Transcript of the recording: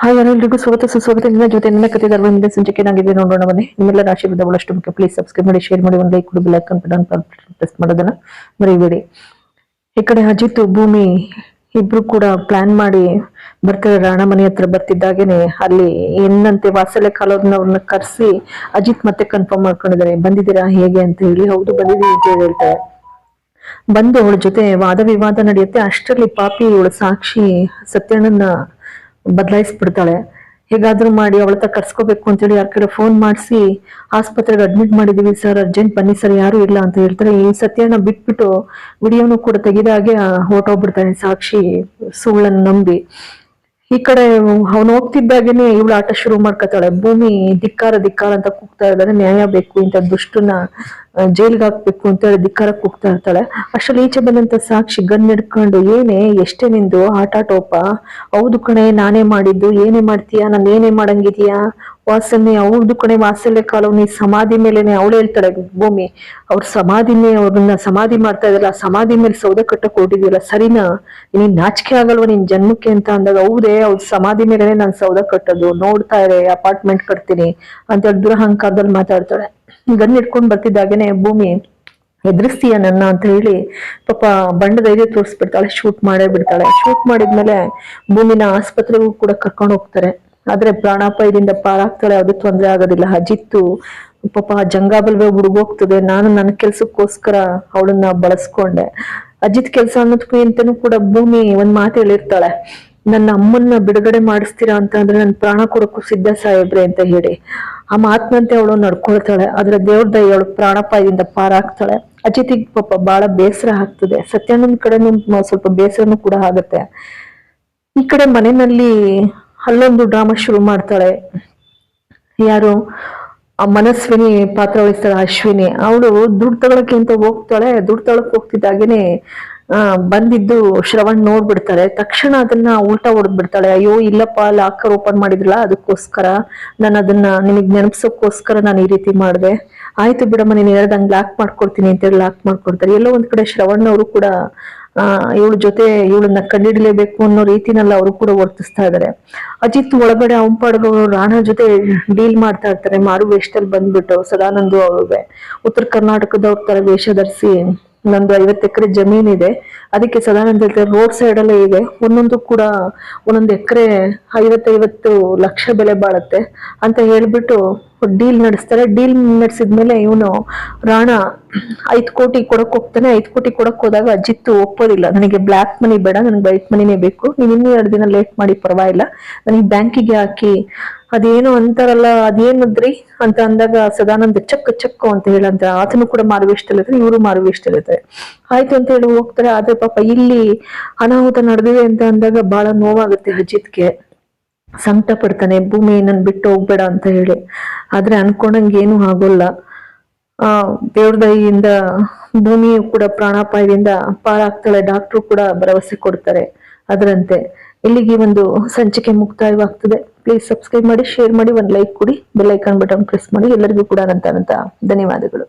Hi ಎಲ್ಲರಿಗೂ ಸ್ವಾಗತ, ಸುಸ್ವಾಗತ. ನಿಮ್ಮ ಜೊತೆ ನನ್ನ ಕತೆ ಧರ್ಮದಿಂದ ಸಂಚಿಕೆ ನಾಗಿದೆ ನೋಡೋಣ, ಬನ್ನಿ. ರಾಶಿ ಆಶೀರ್ವಾದ ಬಹಳಷ್ಟು ಮುಖ್ಯ. ಪ್ಲೀಸ್ ಸಬ್ಸ್ಕ್ರೈಬ್ ಮಾಡಿ ಶೇರ್ ಮಾಡಿ, ಒಂದು ಲೈಕ್ ಕೊಡಿ ಬೆಲ್ ಬಟನ್ ಪ್ರೆಸ್ ಮಾಡೋದನ್ನ ಮರಿಬೇಡಿ. ಈ ಕಡೆ ಅಜಿತ್, ಭೂಮಿ ಇಬ್ರು ಕೂಡ ಪ್ಲಾನ್ ಮಾಡಿ ಬರ್ತಾರೆ. ರಾಣ ಮನೆ ಹತ್ರ ಬರ್ತಿದ್ದಾಗೇನೆ ಅಲ್ಲಿ ಏನಂತೆ ವಾಸಲೆ ಕಾಲೋರ್ನವ್ರನ್ನ ಕರೆಸಿ ಅಜಿತ್ ಮತ್ತೆ ಕನ್ಫರ್ಮ್ ಮಾಡ್ಕೊಂಡಿದ್ದಾರೆ. ಬಂದಿದ್ದೀರಾ, ಹೇಗೆ ಅಂತ ಹೇಳಿ. ಹೌದು, ಬಂದಿದ್ದೀವಿ ಅಂತ ಹೇಳಿ ಹೇಳ್ತಾರೆ. ಬಂದು ಅವಳ ಜೊತೆ ವಾದ ವಿವಾದ ನಡೆಯುತ್ತೆ. ಅಷ್ಟರಲ್ಲಿ ಪಾಪಿ ಇವಳು ಸಾಕ್ಷಿ ಸತ್ಯಣ್ಣನ ಬದಲಾಯಿಸ್ಬಿಡ್ತಾಳೆ. ಹೇಗಾದ್ರೂ ಮಾಡಿ ಅವಳ ತ ಕರ್ಸ್ಕೋಬೇಕು ಅಂತೇಳಿ ಯಾರ ಕಡೆ ಫೋನ್ ಮಾಡಿಸಿ ಆಸ್ಪತ್ರೆಗೆ ಅಡ್ಮಿಟ್ ಮಾಡಿದೀವಿ ಸರ್ ಅರ್ಜೆಂಟ್ ಬನ್ನಿ ಸರ್ ಯಾರು ಇಲ್ಲ ಅಂತ ಹೇಳ್ತಾರೆ. ಈ ಸತ್ಯನ ಬಿಟ್ಬಿಟ್ಟು ವಿಡಿಯೋನು ಕೂಡ ತೆಗೆದಾಗೆ ಹೊರಟೋಗ್ಬಿಡ್ತಾನೆ ಸಾಕ್ಷಿ ಸುಳ್ಳನ್ನು ನಂಬಿ. ಈ ಕಡೆ ಅವನು ಹೋಗ್ತಿದ್ದಾಗೇನೆ ಇವಳು ಆಟ ಶುರು ಮಾಡ್ಕೊತಾಳೆ. ಭೂಮಿ ಧಿಕ್ಕಾರ ಧಿಕ್ಕಾರ ಅಂತ ಕೂಗ್ತಾ ಇದ್ದಾರೆ ನ್ಯಾಯ ಬೇಕು ಇಂಥ ದುಷ್ಟನ್ನ ಜೈಲ್ಗೆ ಹಾಕ್ಬೇಕು ಅಂತ ಹೇಳಿ ಧಿಕ್ಕಾರ ಕೂಗ್ತಾ ಇರ್ತಾಳೆ. ಅಷ್ಟ್ರಲ್ಲಿ ಈಚೆ ಬಂದಂತ ಸಾಕ್ಷಿ ಗನ್ ಹಿಡ್ಕೊಂಡು ಏನೇ, ಎಷ್ಟೇ ನಿಂದು ಆಟ, ಟೋಪ. ಹೌದು ಕಣೆ, ನಾನೇ ಮಾಡಿದ್ದು. ಏನೇ ಮಾಡ್ತೀಯಾ? ನಾನು ಏನೇ ಮಾಡಂಗಿದೀಯಾ? ವಾಸನೆ ಅವ್ರದ್ದು ಕಡೆ ವಾಸಲ್ಯ ಕಾಲೋನಿ ಸಮಾಧಿ ಮೇಲೆನೆ ಅವಳು ಹೇಳ್ತಾಳೆ, ಭೂಮಿ. ಅವ್ರ ಸಮಾಧಿನೇ ಅವ್ರನ್ನ ಸಮಾಧಿ ಮಾಡ್ತಾ ಇದ್ದಲ್ಲ ಸಮಾಧಿ ಮೇಲೆ ಸೌದೆ ಕಟ್ಟಕ್ ಹೊಟ್ಟಿದ್ಯಲ್ಲ ಸರಿನಾ? ನೀನ್ ನಾಚಿಕೆ ಆಗಲ್ವ ನಿನ್ ಜನ್ಮಕ್ಕೆ ಅಂತ ಅಂದಾಗ, ಹೌದೇ ಅವ್ರ ಸಮಾಧಿ ಮೇಲೆನೆ ನಾನು ಸೌದೆ ಕಟ್ಟೋದು, ನೋಡ್ತಾ ಇರೆ ಅಪಾರ್ಟ್ಮೆಂಟ್ ಕಟ್ತೀನಿ ಅಂತ ಹೇಳಿ ದುರಹಂಕಾರದಲ್ಲಿ ಮಾತಾಡ್ತಾಳೆ. ಗನ್ ಇಟ್ಕೊಂಡ್ ಬರ್ತಿದ್ದಾಗೇನೆ, ಭೂಮಿ ಎದುರಿಸ್ತೀಯ ನನ್ನ ಅಂತ ಹೇಳಿ, ಪಾಪ ಬಂಡ ಧೈರ್ಯ ತೋರಿಸ್ಬಿಡ್ತಾಳೆ ಶೂಟ್ ಮಾಡೇ ಬಿಡ್ತಾಳೆ. ಶೂಟ್ ಮಾಡಿದ್ಮೇಲೆ ಭೂಮಿನ ಆಸ್ಪತ್ರೆಗೂ ಕೂಡ ಕರ್ಕೊಂಡು ಹೋಗ್ತಾರೆ. ಆದ್ರೆ ಪ್ರಾಣಾಪಾಯದಿಂದ ಪಾರಾಗ್ತಾಳೆ ಅದು ತೊಂದರೆ ಆಗೋದಿಲ್ಲ. ಅಜಿತ್ತು, ಪಾಪ ಜಂಗಾಬಲ್ವೇ ಹುಡುಗೋಗ್ತದೆ. ನಾನು ನನ್ನ ಕೆಲ್ಸಕ್ಕೋಸ್ಕರ ಅವಳನ್ನ ಬಳಸ್ಕೊಂಡೆ. ಅಜಿತ್ ಕೆಲಸ ಅನ್ನೋದಕ್ಕೂ ಕೂಡ ಭೂಮಿ ಒಂದ್ ಮಾತು ಹೇಳಿರ್ತಾಳೆ. ನನ್ನ ಅಮ್ಮನ್ನ ಬಿಡುಗಡೆ ಮಾಡಿಸ್ತೀರಾ ಅಂತ ಅಂದ್ರೆ ನನ್ನ ಪ್ರಾಣ ಕೊಡಕ್ಕೂ ಸಿದ್ಧ ಸಾಹೇಬ್ರೆ ಅಂತ ಹೇಳಿ. ಆ ಮಾತಿನಂತೆ ಅವಳು ನಡ್ಕೊಳ್ತಾಳೆ. ಆದ್ರೆ ದೇವ್ರ ದಯ ಅವಳು ಪ್ರಾಣಪಾಯದಿಂದ ಪಾರಾಗ್ತಾಳೆ. ಅಜಿತಿಗೆ ಪಾಪ ಬಹಳ ಬೇಸರ ಆಗ್ತದೆ. ಸತ್ಯಾನಂದ್ ಕಡೆನೂ ಸ್ವಲ್ಪ ಬೇಸರನು ಕೂಡ ಆಗುತ್ತೆ. ಈ ಕಡೆ ಮನೆಯಲ್ಲಿ ಅಲ್ಲೊಂದು ಡ್ರಾಮಾ ಶುರು ಮಾಡ್ತಾಳೆ. ಯಾರು? ಮನಸ್ವಿನಿ ಪಾತ್ರ ವಹಿಸ್ತಾಳೆ, ಅಶ್ವಿನಿ. ಅವಳು ದುಡ್ಡು ತಗೊಳಕ್ಕೆ ಅಂತ ಹೋಗ್ತಾಳೆ. ದುಡ್ಡು ತಗೊಳಕ್ ಹೋಗ್ತಿದ್ದಾಗೇನೆ ಬಂದಿದ್ದು ಶ್ರವಣ್ ನೋಡ್ಬಿಡ್ತಾಳೆ ತಕ್ಷಣ ಅದನ್ನ ಉಲ್ಟಾ ಹೊಡೆದ್ಬಿಡ್ತಾಳೆ. ಅಯ್ಯೋ, ಇಲ್ಲಪ್ಪ, ಲಾಕರ್ ಓಪನ್ ಮಾಡಿದ್ರಲ್ಲ, ಅದಕ್ಕೋಸ್ಕರ ನಾನು ಅದನ್ನ ನಿಮಗೆ ನೆನಪಿಸೋಕ್ಕೋಸ್ಕರ ನಾನು ಈ ರೀತಿ ಮಾಡಿದೆ. ಆಯ್ತು ಬಿಡಮ್ಮ, ನೀನ್ ಹೇಳ್ದಂಗೆ ಲಾಕ್ ಮಾಡ್ಕೊಡ್ತೀನಿ ಅಂತೇಳಿ ಲಾಕ್ ಮಾಡ್ಕೊಡ್ತಾರೆ. ಎಲ್ಲೋ ಒಂದ್ ಕಡೆ ಶ್ರವಣ್ ಅವರು ಕೂಡ ಇವಳ ಜೊತೆ ಇವಳನ್ನ ಕಂಡಿಡ್ಲೇಬೇಕು ಅನ್ನೋ ರೀತಿನಲ್ಲಿ ಅವರು ಕೂಡ ವರ್ತಿಸ್ತಾ ಇದಾರೆ. ಅಜಿತ್ ಒಳಗಡೆ ಅವನ್ ರಾಣ ಜೊತೆ ಡೀಲ್ ಮಾಡ್ತಾ ಇರ್ತಾರೆ. ಮಾರು ವೇಷದಲ್ಲಿ ಬಂದ್ಬಿಟ್ಟು ಸದಾನಂದು ಅವ್ರಿಗೆ ಉತ್ತರ ಕರ್ನಾಟಕದವ್ರ ತರ ವೇಷ ಧರಿಸಿ ನಂದು ಐವತ್ತು ಎಕರೆ ಜಮೀನ್ ಇದೆ. ಅದಕ್ಕೆ ಸದಾನಂದ ಹೇಳ್ತಾರೆ ರೋಡ್ ಸೈಡ್ ಅಲ್ಲೇ ಇದೆ. ಒಂದೊಂದು ಕೂಡ ಒಂದೊಂದು ಎಕರೆ ಐವತ್ತೈವತ್ತು ಲಕ್ಷ ಬೆಲೆ ಬಾಳತ್ತೆ ಅಂತ ಹೇಳ್ಬಿಟ್ಟು ಡೀಲ್ ನಡೆಸ್ತಾರೆ. ಡೀಲ್ ನಡೆಸಿದ್ಮೇಲೆ ಇವನು ರಾಣ ಐದು ಕೋಟಿ ಕೊಡಕ್ ಹೋಗ್ತಾನೆ. ಐದು ಕೋಟಿ ಕೊಡಕ್ ಹೋದಾಗ ಅಜಿತ್ತು ಒಪ್ಪೋದಿಲ್ಲ. ನನಗೆ ಬ್ಲಾಕ್ ಮನಿ ಬೇಡ, ನನಗೆ ವೈಟ್ ಮನಿನೇ ಬೇಕು. ನೀನು ಇನ್ನೂ ಎರಡು ದಿನ ಲೇಟ್ ಮಾಡಿ ಪರವಾಗಿಲ್ಲ. ನನಗೆ ಬ್ಯಾಂಕಿಗೆ ಹಾಕಿ ಅದೇನು ಅಂತಾರಲ್ಲ ಅದೇನದ್ರಿ ಅಂತ ಅಂದಾಗ ಸದಾನಂದ ಚಕ್ ಚಕ್ಕು ಅಂತ ಹೇಳಂತ, ಆತನು ಕೂಡ ಮಾರುವೇಷ್ಟಲ್ಲಿರ್ತಾರೆ ಇವರು ಮಾರುವೇಷ್ಟಲ್ಲಿರ್ತಾರೆ ಆಯ್ತು ಅಂತ ಹೇಳಿ ಹೋಗ್ತಾರೆ, ಆದ್ರೆ ಪಾಪ ಇಲ್ಲಿ ಅನಾಹುತ ನಡೆದಿದೆ ಅಂತ ಅಂದಾಗ ಬಹಳ ನೋವಾಗುತ್ತೆ ಅಜಿತ್ಗೆ. ಸಂಕಟ ಪಡ್ತಾನೆ, ಭೂಮಿ ನನ್ ಬಿಟ್ಟು ಹೋಗ್ಬೇಡ ಅಂತ ಹೇಳಿ. ಆದ್ರೆ ಅನ್ಕೊಂಡಂಗೆ ಏನು ಆಗೋಲ್ಲ. ಆ, ದೇವ್ರ ದಯಿಂದ ಭೂಮಿಯು ಕೂಡ ಪ್ರಾಣಾಪಾಯದಿಂದ ಪಾರಾಗ್ತಾಳೆ, ಡಾಕ್ಟ್ರು ಕೂಡ ಭರವಸೆ ಕೊಡ್ತಾರೆ ಅದರಂತೆ. ಇಲ್ಲಿಗೆ ಒಂದು ಸಂಚಿಕೆ ಮುಕ್ತಾಯವಾಗ್ತದೆ ಪ್ಲೀಸ್ ಸಬ್ಸ್ಕ್ರೈಬ್ ಮಾಡಿ ಶೇರ್ ಮಾಡಿ, ಒಂದು ಲೈಕ್ ಕೊಡಿ ಬೆಲ್ ಐಕಾನ್ ಬಟನ್ ಪ್ರೆಸ್ ಮಾಡಿ, ಎಲ್ಲರಿಗೂ ಕೂಡ ಅನಂತ ಧನ್ಯವಾದಗಳು.